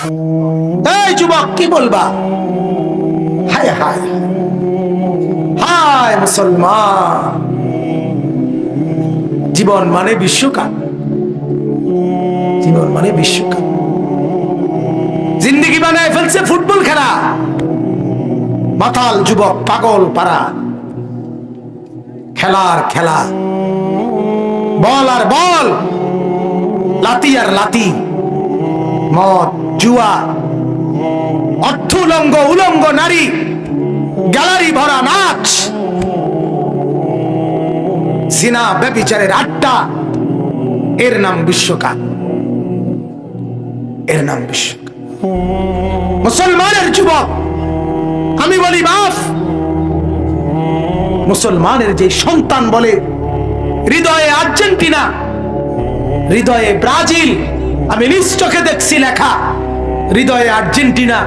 এই যুবক, কি বলবা? হায় হায়। হায়, মুসলমান। জীবন মানে বিশ্বকাপ। জীবন মানে বিশ্বকাপ। জিন্দিগি বানায় ফেলছে ফুটবল খেলা। মাতাল যুবক, পাগল পারা খেলার খেলা। বল আর বল। লাতি আর লাতি। মদ জুয়া অর্থ উলঙ্গ উলঙ্গ নারী, গ্যালারি ভরা নাচ সিনা ব্যবিচারের আড্ডা, এর নাম বিশ্বকাপ। এর নাম বিশ্বকাপ। মুসলমানের যুবক, আমি বলি বাপ মুসলমানের যে সন্তান বলে, হৃদয়ে আর্জেন্টিনা, হৃদয়ে ব্রাজিল, আমি চোখে দেখছি লেখা। হৃদয়ে আর্জেন্টিনা,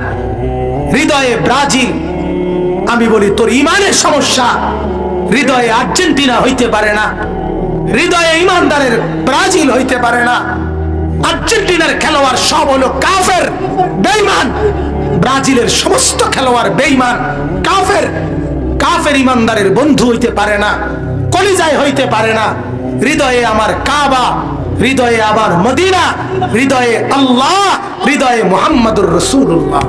হৃদয়ে ব্রাজিল। আমি বলি, তোর ইমানের সমস্যা। হৃদয়ে আর্জেন্টিনা হইতে পারে না। হৃদয়ে ইমানদারের ব্রাজিল হইতে পারে না। আর্জেন্টিনার খেলোয়াড় সব হলো কাফের বেইমান ব্রাজিলের সমস্ত খেলোয়াড় বেইমান কাফের। কাফের ইমানদারের বন্ধু হইতে পারে না, কলিজায় হইতে পারে না। হৃদয়ে আমার কাবা হৃদয়ে আবার মদিনা, হৃদয়ে আল্লাহ, হৃদয়ে মোহাম্মদুর রসুল্লাহ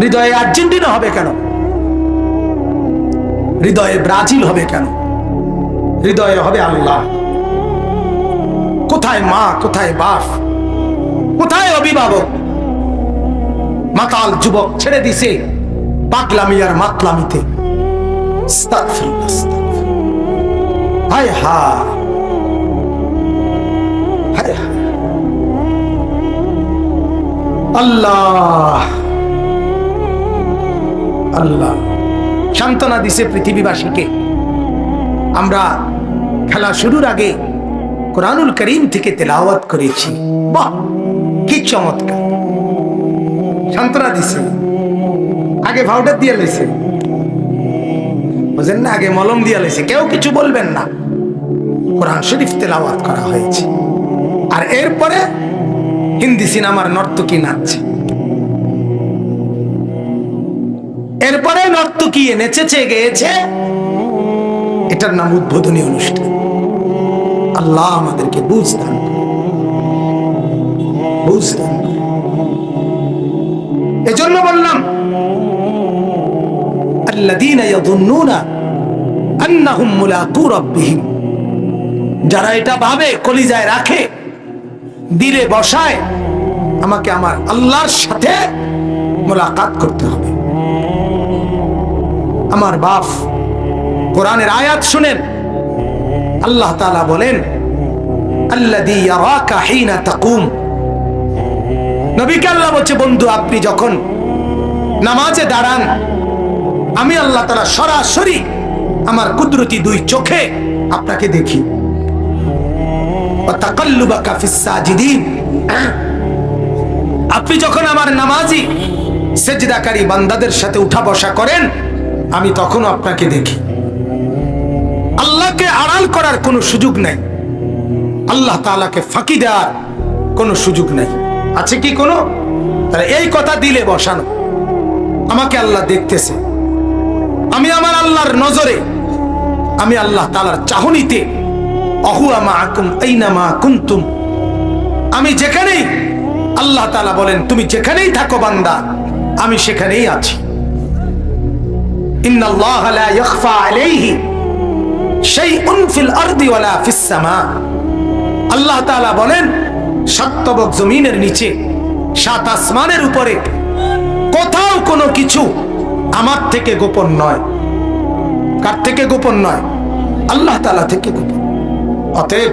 হৃদয়ে আর্জেন্টিনা হবে কেন? হৃদয়ে ব্রাজিল হবে কেন? হৃদয়ে হবে আল্লাহ। কোথায় মা, কোথায় বাপ? কোথায় অভিভাবক? মাতাল যুবক ছেড়ে দিছে পাগলামি আর মাতলামিতে। হায় হায় হায়। আল্লাহ। আল্লাহ। সান্ত্বনা দিছে পৃথিবীবাসীকে। আমরা খেলা শুরুর আগে কোরআনুল করিম থেকে তেলাওয়াত করেছি। বাহ, কি চমৎকার। সান্ত্বনা দিছে। আগে ভাউডার দিয়ে লেছে। বুঝেন না? আগে মলম দিয়ে লেছে, কেউ কিছু বলবেন না। কোরআন শরীফ তেলাওয়াত করা হয়েছে। আর এরপরে হিন্দি সিনেমার নর্তকী নাচছে। এরপরে নর্তকী নেচেছে, গেয়েছে। এটার নাম উদ্বোধনী অনুষ্ঠান। আল্লাহ আমাদেরকে বুঝ দান করুন। বুঝ দান করুন। এজন্য বললাম, আল্লাযীনা ইয়াযুন্নুনা যারা এটা ভাবে, কলিজায় রাখে, দিলে বসায়, আমাকে আমার আল্লাহর সাথে মোলাকাত করতে হবে। আমার বাপ কোরআনের আয়াত শুনেন, আল্লাহ তালা বলেন তাকুম। নবীকে আল্লাহ বলছে, বন্ধু, আপনি যখন নামাজে দাঁড়ান, আমি আল্লাহ তাআলা সরাসরি আমার কুদরতি দুই চোখে আপনাকে দেখি। আপনি যখন আমার নামাজি, সেজদাকারী বান্দাদের সাথে উঠা বসা করেন, আমি তখন আপনাকে দেখি। আল্লাহকে আড়াল করার কোনো সুযোগ নেই। আল্লাহ তাআলাকে ফাঁকি দেওয়ার কোনো সুযোগ নেই। আছে কি কোনো? তাহলে এই কথা দিলে বসানো। আমাকে আল্লাহ দেখতেছে। আমি আমার আল্লাহর নজরে, আমি আল্লাহ তালার চাহনিতে, অহুয়া মা মা কুন্তুম আমি যেখানেই, আল্লাহ তালা বলেন, তুমি যেখানেই থাকো বান্দা, আমি সেখানেই আছি। আল্লাহ বলেন সত্যবক জমিনের নিচে, সাত আসমানের উপরে কোথাও কোনো কিছু আমার থেকে গোপন নয়। কার থেকে গোপন নয়? আল্লাহ তালা থেকে গোপন। অতএব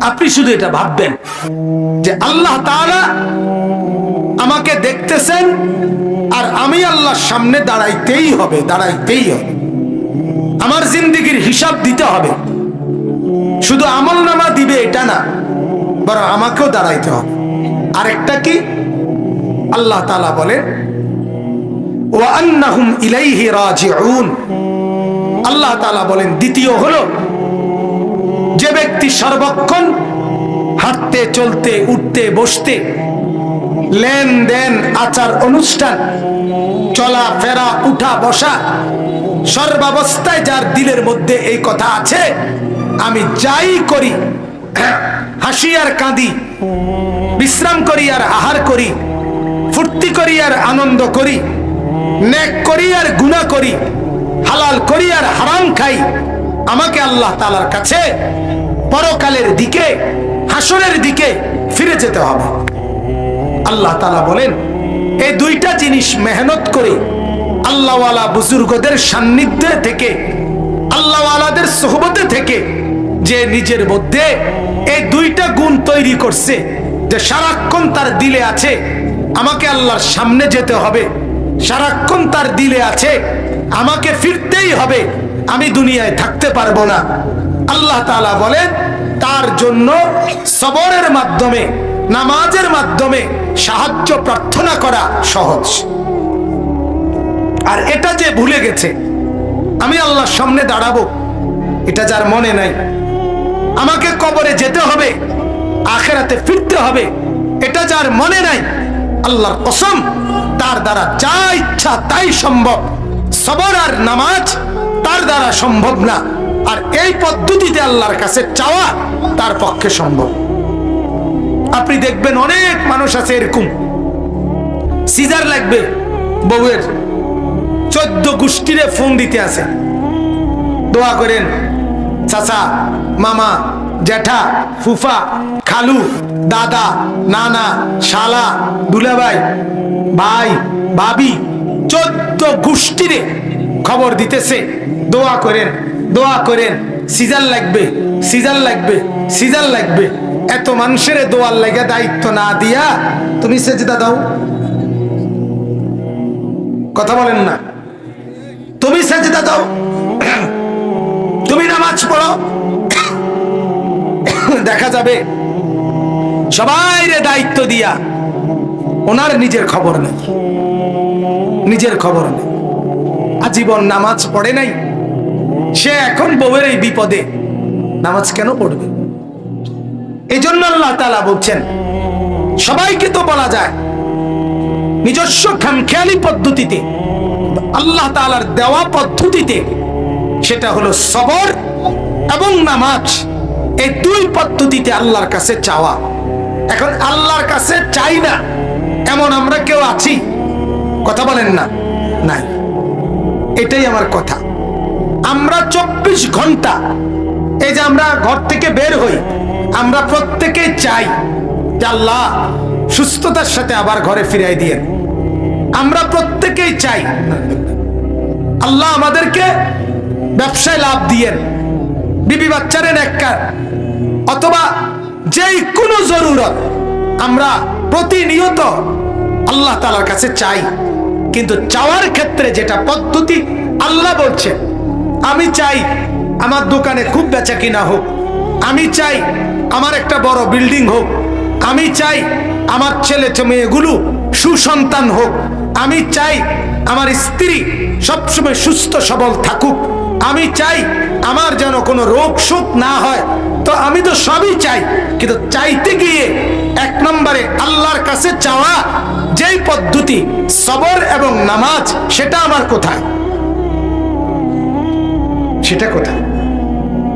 আপনি শুধু এটা ভাববেন যে আল্লাহ তাআলা আমাকে দেখতেছেন আর আমি আল্লাহর সামনে দাঁড়াইতেই হবে দাঁড়াইতেই হবে। আমার জিন্দিগির হিসাব দিতে হবে। শুধু আমল নামা দিবে এটা না, বরং আমাকেও দাঁড়াইতে হবে। আরেকটা কি? আল্লাহ তালা বলেন ইলাইহি আল্লাহ বলেন, দ্বিতীয় হলো, যে ব্যক্তি সর্বক্ষণ হাঁটতে, চলতে, উঠতে, বসতে লেনদেন, আচার, অনুষ্ঠান চলা ফেরা উঠা, বসা, সর্বাবস্থায় যার দিলের মধ্যে এই কথা আছে, আমি যাই করি, হাসি আর কাঁদি, বিশ্রাম করি আর আহার করি, ফুর্তি করি আর আনন্দ করি নেক করি আর গুণা করি, হালাল করি আর হারাম খাই, আমাকে আল্লাহ তালার কাছে পরকালের দিকে, হাসরের দিকে ফিরে যেতে হবে। আল্লাহ তালা বলেন, এই দুইটা জিনিস মেহনত করে আল্লাহওয়ালা বুজুর্গদের সান্নিধ্যে থেকে, আল্লাহওয়ালাদের সোহবতে থেকে যে নিজের মধ্যে এই দুইটা গুণ তৈরি করছে, যে সারাক্ষণ তার দিলে আছে, আমাকে আল্লাহর সামনে যেতে হবে। সারাক্ষণ তার দিলে আছে, আমাকে ফিরতেই হবে, আমি দুনিয়ায় থাকতে পারব না। আল্লাহ তালা বলেন, তার জন্য সবরের মাধ্যমে, নামাজের মাধ্যমে সাহায্য প্রার্থনা করা সহজ। আর এটা যে ভুলে গেছে, আমি আল্লাহর সামনে দাঁড়াবো, এটা যার মনে নাই। আমাকে কবরে যেতে হবে, আখেরাতে ফিরতে হবে, এটা যার মনে নাই। আল্লাহর কসম, তার দ্বারা যা ইচ্ছা তাই সম্ভব। সবর আর নামাজ তার দ্বারা সম্ভব না। আর এই পদ্ধতিতে আল্লাহর কাছে চাওয়া তার পক্ষে সম্ভব। আপনি দেখবেন অনেক মানুষ আছে এরকম। সিজার লাগবে বউয়ের। চোদ্দ গোষ্ঠীরে ফোন দিতে আছে। দোয়া করেন, চাচা, মামা, জ্যাঠা, ফুফা, খালু। দাদা, নানা, শালা, দুলাভাই, ভাই, ভাবি, চোদ্দ গোষ্ঠীরে খবর দিতেছে। দোয়া করেন দোয়া করেন। সিজার লাগবে সিজার লাগবে সিজার লাগবে। এত মানুষের দোয়ার লাগে দায়িত্ব না দিয়া তুমি সেজদা দাও। কথা বলেন না। তুমি সেজদা দাও। তুমি নামাজ পড়ো। দেখা যাবে সবাই দায়িত্ব দিয়া ওনার নিজের খবর নেই। নিজের খবর নেই। আজীবন নামাজ পড়ে নাই। সে এখন বউয়ের এই বিপদে নামাজ কেন পড়বে? এই জন্য আল্লাহ তালা বলছেন, সবাইকে তো বলা যায়, নিজস্ব খামখেয়ালি পদ্ধতিতে, আল্লাহ তালার দেওয়া পদ্ধতিতে সেটা হলো সবর এবং নামাজ। এই দুই পদ্ধতিতে আল্লাহর কাছে চাওয়া। এখন আল্লাহর কাছে চাই না। এমন আমরা কেউ আছি? কথা বলেন না। নাই। এটাই আমার কথা। আমরা চব্বিশ ঘণ্টা এই যে আমরা ঘর থেকে বের হই, আমরা প্রত্যেকেই চাই যে আল্লাহ সুস্থতার সাথে আবার ঘরে ফিরাই দিয়ে আমরা প্রত্যেকেই চাই আল্লাহ আমাদেরকে ব্যবসায় লাভ দিয়েন। বিবি বাচ্চারের এককার অথবা যেই কোনো জরুরত আমরা প্রতিনিয়ত আল্লাহ তালার কাছে চাই। কিন্তু চাওয়ার ক্ষেত্রে যেটা পদ্ধতি আল্লাহ বলছে আমি চাই আমার দোকানে খুব বেচা কিনা হোক, আমি চাই আমার একটা বড় বিল্ডিং হোক, আমি চাই আমার ছেলে মেয়েগুলো সুসন্তান হোক, আমি চাই আমার স্ত্রী সবসময় সুস্থ সবল থাকুক। আমি চাই আমার যেন কোনো রোগ শোক না হয়। তো আমি তো সবই চাই, কিন্তু চাইতে গিয়ে এক নম্বরে আল্লাহর কাছে চাওয়া যেই পদ্ধতি, সবর এবং নামাজ, সেটা আমার কোথায়? সেটা কোথায়?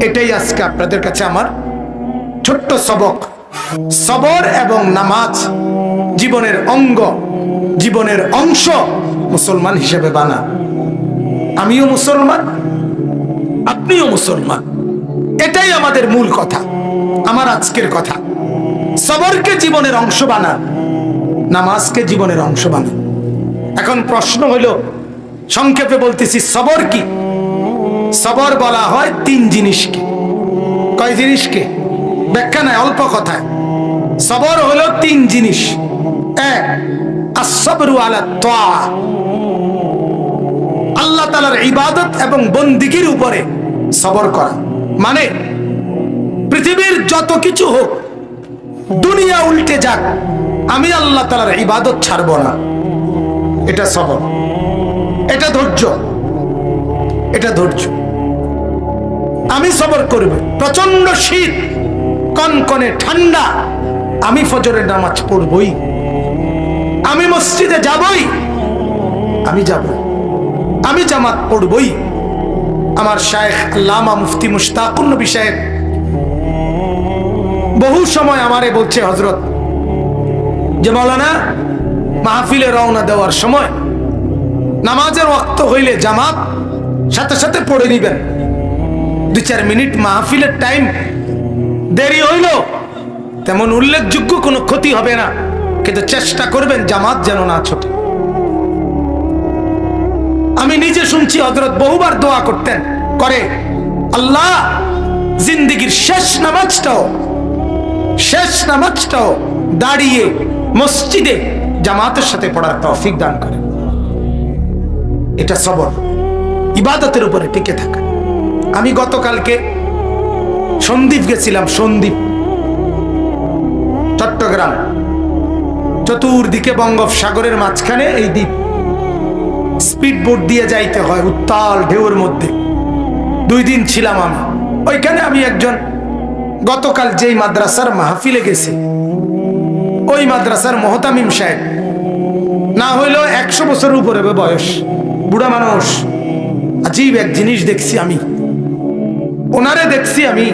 এটাই আজকে আপনাদের কাছে আমার ছোট্ট সবক। সবর এবং নামাজ জীবনের অঙ্গ, জীবনের অংশ মুসলমান হিসেবে বানা। আমিও মুসলমান আপনিও মুসলমান, এটাই আমাদের মূল কথা, আমার আজকের কথা। সবরকে জীবনের অংশ বানান নামাজকে জীবনের অংশ বানান এখন প্রশ্ন হলো, সংক্ষেপে বলতেছি, সবর কি? সবর বলা হয় তিন জিনিসকে। কয় জিনিসকে? ব্যাখ্যা নাই, অল্প কথায়। সবর হলো তিন জিনিস। এক আসবরু আলা তোয়া আল্লাহ তালার ইবাদত এবং বন্দিগির উপরে সবর করা। মানে পৃথিবীর যত কিছু হোক, দুনিয়া উল্টে যাক, আমি আল্লাহ তালার ইবাদত ছাড়ব না। এটা সবর। এটা ধৈর্য। এটা ধৈর্য। আমি সবর করব। প্রচণ্ড শীত, কনকনে ঠান্ডা, আমি ফজরের নামাজ পড়বই। আমি মসজিদে যাবই। আমি যাব। আমি জামাত পড়বই। আমার শায়েখ আল্লামা মুফতি মুশতাকুন নবী সাহেব। বহু সময় আমারে বলছে হজরত যে মৌলানা মাহফিলে রওনা দেওয়ার সময় নামাজের ওয়াক্ত হইলে জামাত সাথে সাথে পড়ে নিবেন। দু চার মিনিট মাহফিলের টাইম দেরি হইল। তেমন উল্লেখযোগ্য কোনো ক্ষতি হবে না। কিন্তু চেষ্টা করবেন জামাত যেন না ছোটে। আমি নিজে শুনছি হজরত বহুবার দোয়া করতেন। করে, আল্লাহ, জিন্দিগির শেষ নামাজটাও শেষ নামাজটাও দাঁড়িয়ে মসজিদে জামাতের সাথে পড়ার তৌফিক দান করে এটা সবর, ইবাদতের উপরে টিকে থাকা। আমি গতকালকে সন্দীপ গেছিলাম সন্দীপ চট্টগ্রাম। চতুর্দিকে বঙ্গোপসাগরের মাঝখানে এই দ্বীপ। স্পিড বোট দিয়ে যাইতে হয় উত্তাল ঢেউর মধ্যে। দুই দিন ছিলাম আমি। ওইখানে আমি একজন, গতকাল যেই মাদ্রাসার মাহফিলে গেছি। ওই মাদ্রাসার মহতামিম সাহেব। না হইলেও একশো বছর উপরে বয়স। বুড়া মানুষ। আজীব এক জিনিস দেখছি আমি। ওনারে দেখছি আমি।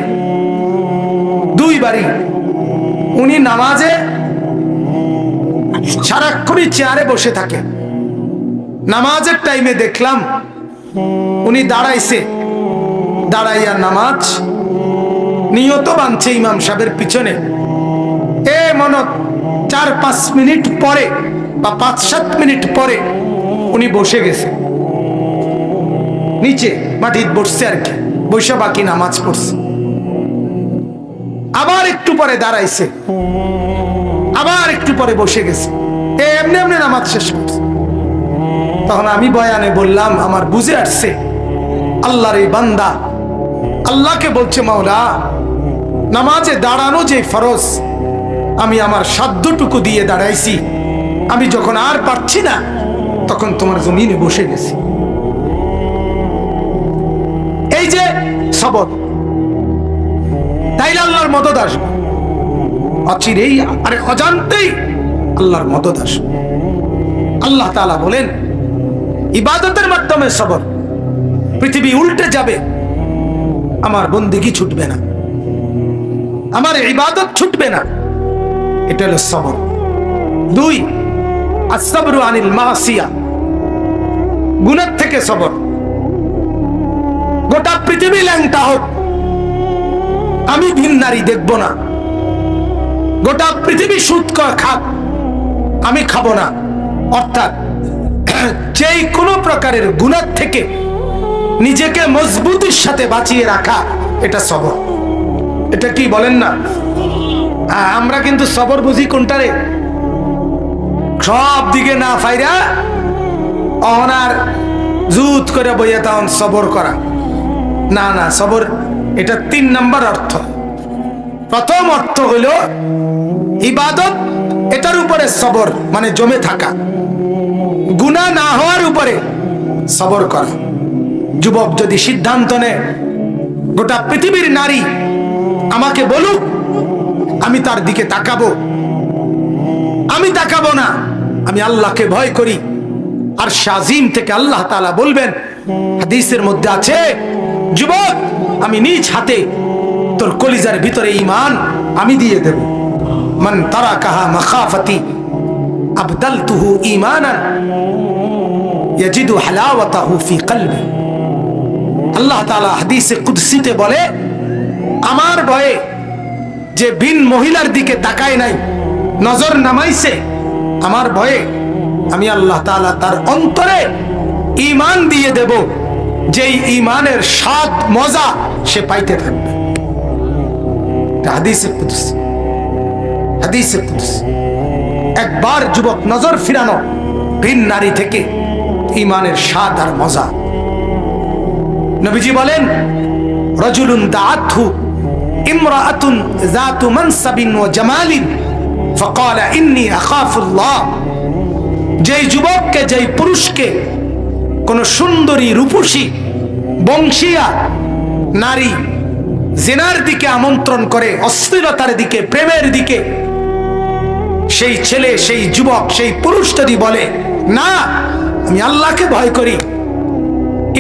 দুই বাড়ি। উনি নামাজে সারাক্ষণই চেয়ারে বসে থাকে। নামাজের টাইমে দেখলাম, উনি দাঁড়াইছে। দাঁড়াইয়া নামাজ নিয়ত বানছে ইমাম সাহেবের পিছনে। এ মনত চার পাঁচ মিনিট পরে বা পাঁচ সাত মিনিট পরে উনি বসে গেছে। নিচে মাটির বসছে আর কি বৈশা বাকি নামাজ পড়ছে। আবার একটু পরে দাঁড়াইছে। আবার একটু পরে বসে গেছে। এমনি এমনি নামাজ শেষ করছে। তখন আমি বয়ানে বললাম, আমার বুঝে আসছে। আল্লাহর এই বান্দা আল্লাহকে বলছে, মাওলা, নামাজে দাঁড়ানো যে ফরজ, আমি আমার সাধ্যটুকু দিয়ে দাঁড়াইছি। আমি যখন আর পারছি না, তখন তোমার জমিনে বসে গেছি। এই যে সবর, তাইলে আল্লাহর মদত আসবে। অচিরেই আরে অজান্তেই আল্লাহর মদত আসবে। আল্লাহ তালা বলেন ইবাদতের মাধ্যমে সবর। পৃথিবী উল্টে যাবে, আমার বন্দিগি ছুটবে না। আমার ইবাদত ছুটবে না। এটা হলো সবর। দুই আসবরু আনিল মাসিয়া। গুণের থেকে সবর। গোটা পৃথিবী ল্যাংটা হোক। আমি ভিন নারী দেখব না। গোটা পৃথিবী সুদ খাক। আমি খাব না। অর্থাৎ যেই কোনো প্রকারের গুণার থেকে নিজেকে মজবুতির সাথে বাঁচিয়ে রাখা, এটা সবর। এটা কি বলেন না? আ- আমরা কিন্তু সবর বুঝি কোনটারে সব দিকে না ফাইরা অহনার জুত করে বইয়া তখন সবর করা। না না, সবর, এটা তিন নাম্বার অর্থ। প্রথম অর্থ হইল ইবাদত, এটার উপরে সবর মানে জমে থাকা। গুণা না হওয়ার উপরে সবর করা। যুবক যদি সিদ্ধান্ত নেয়, গোটা পৃথিবীর নারী আমাকে বলুক, আমি তার দিকে তাকাবো। আমি তাকাবো না, আমি আল্লাহকে ভয় করি। আর শাজিম থেকে আল্লাহ তালা বলবেন, হাদিসের মধ্যে আছে, যুবক, আমি নিজ হাতে তোর কলিজার ভিতরে ইমান আমি দিয়ে দেব। মান তারা কাহা মাখাফতি আবদাল তুহু ইমানান ইয়াজিদু হালাওয়াতাহু ফি কলবি। আল্লাহ তাআলা হাদিসে কুদসিতে বলে, আমার ভয়ে যে বিন মহিলার দিকে তাকায় নাই, নজর নামাইছে, আমার ভয়ে আমি আল্লাহ তাআলা তার অন্তরে ঈমান দিয়ে দেব, যেই ঈমানের স্বাদ, মজা সে পাইতে থাকবে। হাদিসে হাদিসে একবার যুবক নজর ফিরানো ভিন নারী থেকে ঈমানের স্বাদ আর মজা নবীজি বলেন রজুলুন দাআতহু ইমরাআতুন যাতু মানসাবিন ওয়া জামালিন فقال ইন্নী আখাফুল্লাহ যেই যুবককে যেই পুরুষকে কোন সুন্দরী রূপসী বংশীয়া নারী জেনার দিকে আমন্ত্রণ করে অশ্লীলতার দিকে প্রেমের দিকে সেই ছেলে, সেই যুবক, সেই পুরুষ যদি বলে, না, আমি আল্লাহকে ভয় করি।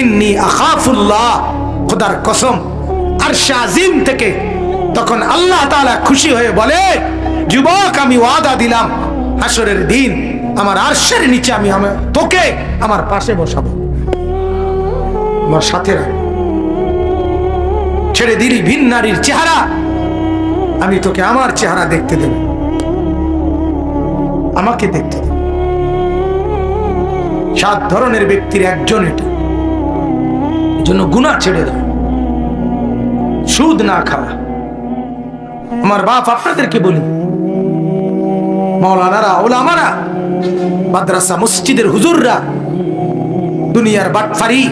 ইন্নি আখাফুল্লাহ, খোদার কসম আর শাহিম থেকে তখন আল্লাহ তাআলা খুশি হয়ে বলে, যুবক, আমি ওয়াদা দিলাম হাসরের দিন আমার আরশের নিচে আমি তোকে আমার পাশে বসাবো। আমার সাথে ছেড়ে দিলি ভিন নারীর চেহারা, আমি তোকে আমার চেহারা দেখতে দেব। আমাকে দেখতে। সাত ধরনের ব্যক্তির একজন এটা। জন্য গুণা ছেড়ে দাও। সুদ না খাওয়া। আমার বাপ আপনাদেরকে বলি। মৌলানারা ওলামারা, মাদ্রাসা, মসজিদের হুজুররা, দুনিয়ার বাটফারি,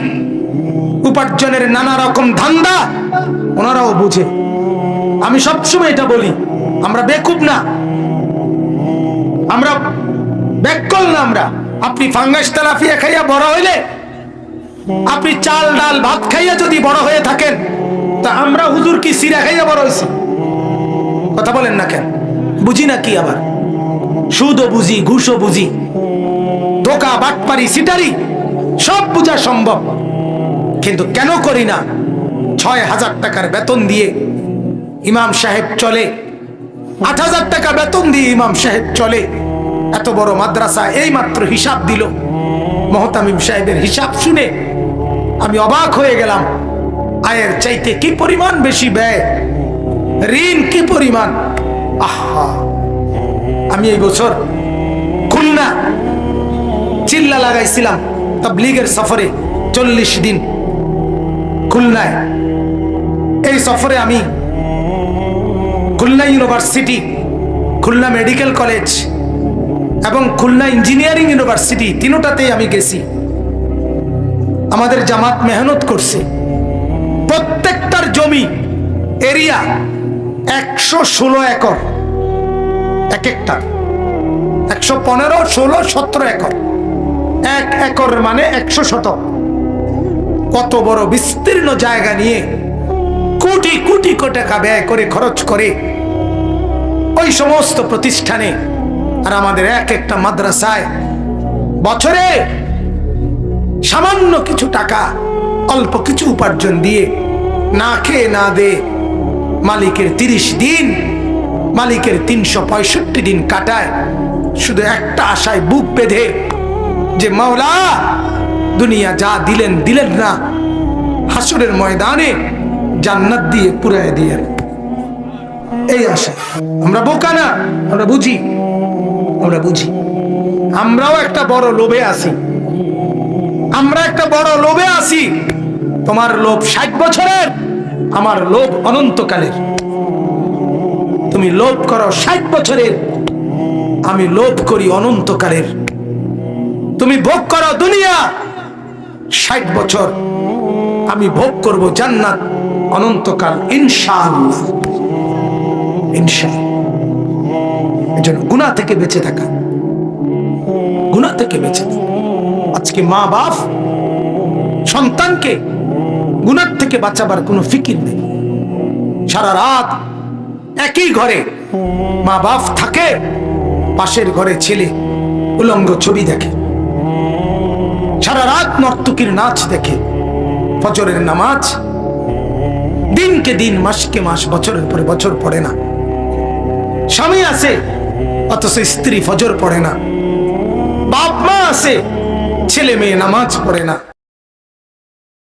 উপার্জনের নানা রকম ধান্দা, ওনারাও বুঝে। আমি সবসময় এটা বলি। আমরা বেকুব না। আমরা ব্যাকল না আমরা। আপনি ফাঙ্গাস তেলাফিয়া খাইয়া বড় হইলে, আপনি চাল, ডাল, ভাত খাইয়া যদি বড় হয়ে থাকেন, তা আমরা হুজুর কি সিরা খাইয়া বড় হয়েছি কথা বলেন না কেন? বুঝি না কি আবার? সুদও বুঝি, ঘুষও বুঝি, ধোকা, বাটপারি, সিটারি, সব বুঝা সম্ভব। কিন্তু কেন করি না? ছয় হাজার টাকার বেতন দিয়ে ইমাম সাহেব চলে আট হাজার টাকা বেতন দিয়ে ইমাম সাহেব চলে। এত বড় মাদ্রাসা এই মাত্র হিসাব দিল। মহতামিম সাহেবের হিসাব শুনে আমি অবাক হয়ে গেলাম। আয়ের চাইতে কি পরিমাণ বেশি ব্যয়? ঋণ কি পরিমাণ? আহা! আমি এই বছর খুলনা চিল্লা লাগাইছিলাম তাবলিগের সফরে চল্লিশ দিন। খুলনায়। এই সফরে আমি Khulna university, Khulna medical college এবং খুলনা ইঞ্জিনিয়ারিং ইউনিভার্সিটি, তিনোটাতেই আমি গেছি। আমাদের জামাত মেহনত করছে। প্রত্যেকটার জমি, এরিয়া একশো ষোলো একর, এক একটা। একশো পনেরো, ষোলো, সতেরো একর। এক একর মানে একশো শতক কত বড় বিস্তীর্ণ জায়গা নিয়ে কোটি কোটি কোটি টাকা ব্যয় করে খরচ করে ওই সমস্ত প্রতিষ্ঠানে আর আমাদের এক একটা মাদ্রাসায় বছরে সামান্য কিছু টাকা, অল্প কিছু উপার্জন দিয়ে না খেয়ে না দে মালিকের তিরিশ দিন, মালিকের তিনশো পঁয়ষট্টি দিন কাটায় শুধু একটা আশায় বুক বেঁধে যে, মাওলা, দুনিয়া যা দিলেন দিলেন না। হাসুরের ময়দানে জান্নাত দিয়ে পুরায় দিয়ে এই আশা। আমরা বোকা না, আমরা বুঝি। আমরা বুঝি। আমরাও একটা বড় লোভে আছি। আমরা একটা বড় লোভে আছি। তোমার লোভ ষাট বছরের, আমার লোভ অনন্তকালের। তুমি লোভ করো ষাট বছরের, আমি লোভ করি অনন্তকালের। তুমি ভোগ করো দুনিয়া, ষাট বছর। আমি ভোগ করব জান্নাত অনন্তকাল, ইনশাআল্লাহ। গুনাহ থেকে বেঁচে থাকা। গুনাহ থেকে বেঁচে আজকে মা বাপ সন্তানকে গুনার থেকে বাঁচাবার কোনো ফিকির নেই। সারা রাত একই ঘরে মা বাপ থাকে, পাশের ঘরে ছেলে উলঙ্গ ছবি দেখে। সারা রাত নর্তকীর নাচ দেখে, ফজরের নামাজ। দিনকে দিন, মাসকে মাস, বছরের পরে বছর পড়ে না। স্বামী আছে, অথচ স্ত্রী ফজর পড়ে না। বাপ মা আছে, ছেলে মেয়ে নামাজ পড়ে না।